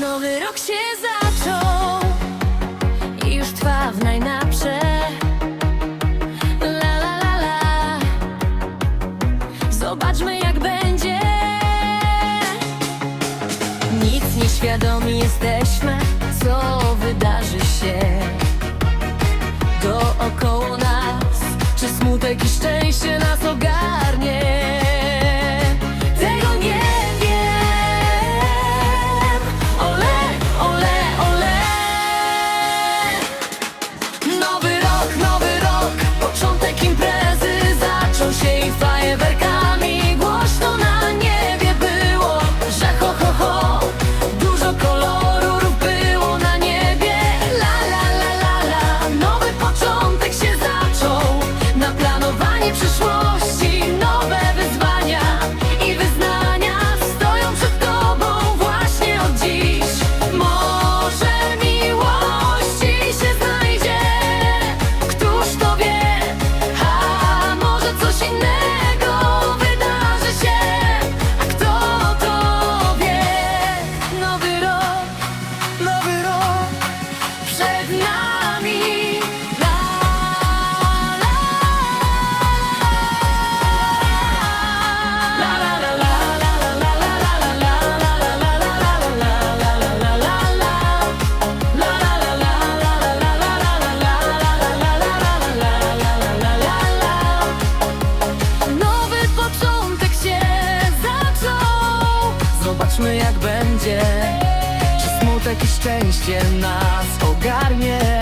Nowy rok się zaczął i już trwa w najnaprzę. La la la la. Zobaczmy jak będzie. Nic nieświadomi jesteśmy, co wydarzy się. 25 Że smutek i szczęście nas ogarnie.